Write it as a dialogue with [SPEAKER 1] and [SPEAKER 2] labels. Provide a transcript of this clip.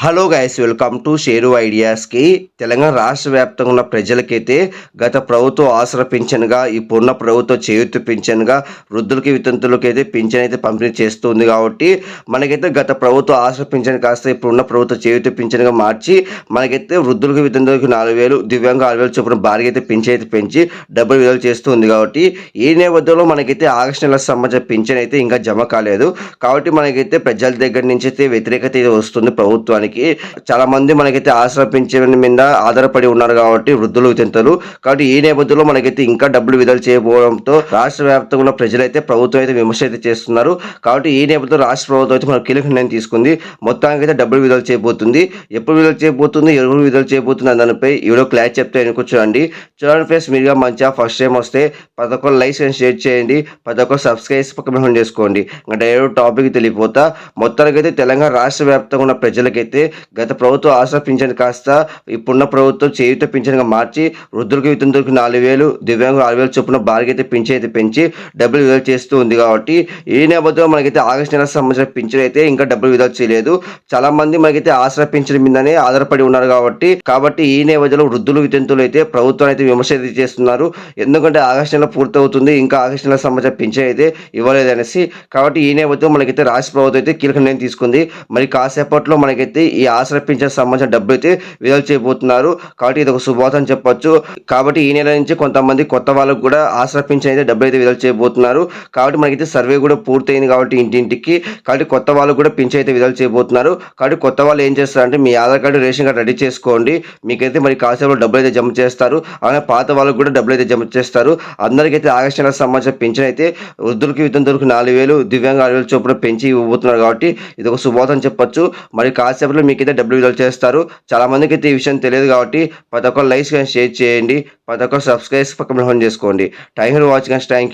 [SPEAKER 1] Hello guys welcome to Sheru ఐడియాస్కి Telangana రాష్ట్ర వ్యాప్తంగా ఉన్న ప్రజలకైతే గత ప్రభుత్వం ఆసర పింఛన్గా ఇప్పుడున్న ప్రభుత్వం చేయూతి పింఛన్గా వృద్ధులకి వితంతులకి అయితే పింఛన్ అయితే పంపిణీ చేస్తుంది కాబట్టి మనకైతే గత ప్రభుత్వం ఆసర పింఛన్ కాస్త ఇప్పుడున్న ప్రభుత్వం చేయూత పింఛన్గా మార్చి మనకైతే వృద్ధులకి వితంతులకి నాలుగు వేలు దివ్యాంగ ఆరు వేలు చొప్పున భారీ అయితే పింఛన్ అయితే పెంచి డబ్బులు విడుదల చేస్తుంది కాబట్టి ఈ నేపథ్యంలో మనకైతే ఆగస్టు నెల సంబంధించిన పింఛన్ అయితే ఇంకా జమ కాలేదు. కాబట్టి మనకైతే ప్రజల దగ్గర నుంచి అయితే వ్యతిరేకత అయితే వస్తుంది ప్రభుత్వానికి. చాలా మంది మనకైతే ఆసరా మీద ఆధారపడి ఉన్నారు కాబట్టి వృద్ధులు వితంతులు కాబట్టి ఈ నేపథ్యంలో మనకైతే ఇంకా డబ్బులు విడుదల చేయకపోవడంతో రాష్ట్ర వ్యాప్తంగా ఉన్న ప్రజలైతే ప్రభుత్వం అయితే విమర్శ అయితే చేస్తున్నారు. కాబట్టి ఈ నేపథ్యంలో రాష్ట్ర ప్రభుత్వం అయితే మనకు కీలక నిర్ణయం తీసుకుంది. మొత్తానికి అయితే డబ్బులు విడుదల చేయబోతుంది. ఎప్పుడు విడుదల చేయబోతుంది ఎవరు విడుదల చేయబోతుంది దానిపై ఎవరో క్లాస్ చెప్తే వెనుక చూడండి. చూడండి ఫ్రెండ్స్ మీరుగా మంచిగా ఫస్ట్ టైం వస్తే ప్రతి ఒక్కరు లైక్ అండ్ షేర్ చేయండి. ప్రతి ఒక్కరు సబ్స్క్రైబ్ పక్కన చేసుకోండి. ఇంకా డైరెక్ట్ టాపిక్ తెలియపోతా. మొత్తానికైతే తెలంగాణ రాష్ట్ర వ్యాప్తంగా ఉన్న ప్రజలకైతే గత ప్రభుత్వం ఆసరా పింఛన్ కాస్త ఇప్పుడున్న ప్రభుత్వం చేయుత పింఛన్గా మార్చి వృద్ధులకు వితంతులకు నాలుగు వేలు దివ్యాంగులు ఆరు వేలు చొప్పున భారీగా అయితే పింఛన్ అయితే పెంచి డబ్బులు విడుదల చేస్తూ ఉంది కాబట్టి ఈ నేపథ్యంలో మనకైతే ఆగస్టు నెల సంబంధించిన పింఛన్ అయితే ఇంకా డబ్బులు విడుదల చేయలేదు. చాలా మంది మనకైతే ఆసరా పింఛన్ మీదనే ఆధారపడి ఉన్నారు కాబట్టి కాబట్టి ఈ నేపథ్యంలో వృద్ధులు వితంతులు అయితే ప్రభుత్వం అయితే విమర్శ అయితే చేస్తున్నారు. ఎందుకంటే ఆగస్టు నెల పూర్తవుతుంది ఇంకా ఆగస్టు నెల సంబంధించిన పింఛన్ అయితే ఇవ్వలేదు అనేసి కాబట్టి ఈ నేపథ్యంలో మనకైతే రాష్ట్ర ప్రభుత్వం అయితే కీలక నిర్ణయం తీసుకుంది. మరి కాసేపట్లో మనకైతే ఈ ఆసరా పింఛన్ సంబంధించిన డబ్బులు అయితే విడుదల చేయబోతున్నారు. కాబట్టి ఇది ఒక శుభవార్త అని చెప్పొచ్చు. కాబట్టి ఈ నెల నుంచి కొంతమంది కొత్త వాళ్ళకు కూడా ఆసరా పింఛన్ అయితే డబ్బులు అయితే విడుదల చేయబోతున్నారు. కాబట్టి మనకైతే సర్వే కూడా పూర్తయింది కాబట్టి ఇంటింటికి. కాబట్టి కొత్త వాళ్ళు కూడా పింఛన్ అయితే విడుదల చేయబోతున్నారు. కాబట్టి కొత్త వాళ్ళు ఏం చేస్తారంటే మీ Aadhaar card ration card ready చేసుకోండి. మీకైతే మరి కాసేపు డబ్బులు అయితే జమ చేస్తారు. అలానే పాత వాళ్ళకు కూడా డబ్బులు అయితే జమ చేస్తారు. అందరికైతే ఆగస్టు నెలకు సంబంధించిన పింఛన్ అయితే వృద్ధులకి వితంతులకు నాలుగు వేలు దివ్యాంగ ఆరు వేలు చొప్పున పెంచి ఇవ్వబోతున్నారు కాబట్టి ఇది ఒక శుభవార్త అని చెప్పొచ్చు. మరి కాసేపట్లో మీకైతే డబ్బులు విడుదల చేస్తారు. చాలా మందికి అయితే ఈ విషయం తెలియదు కాబట్టి ప్రతి ఒక్కరు లైక్స్ కానీ షేర్ చేయండి. ప్రతి ఒక్కరు సబ్స్క్రైబ్ పక్కన చేసుకోండి. Thank you watching thank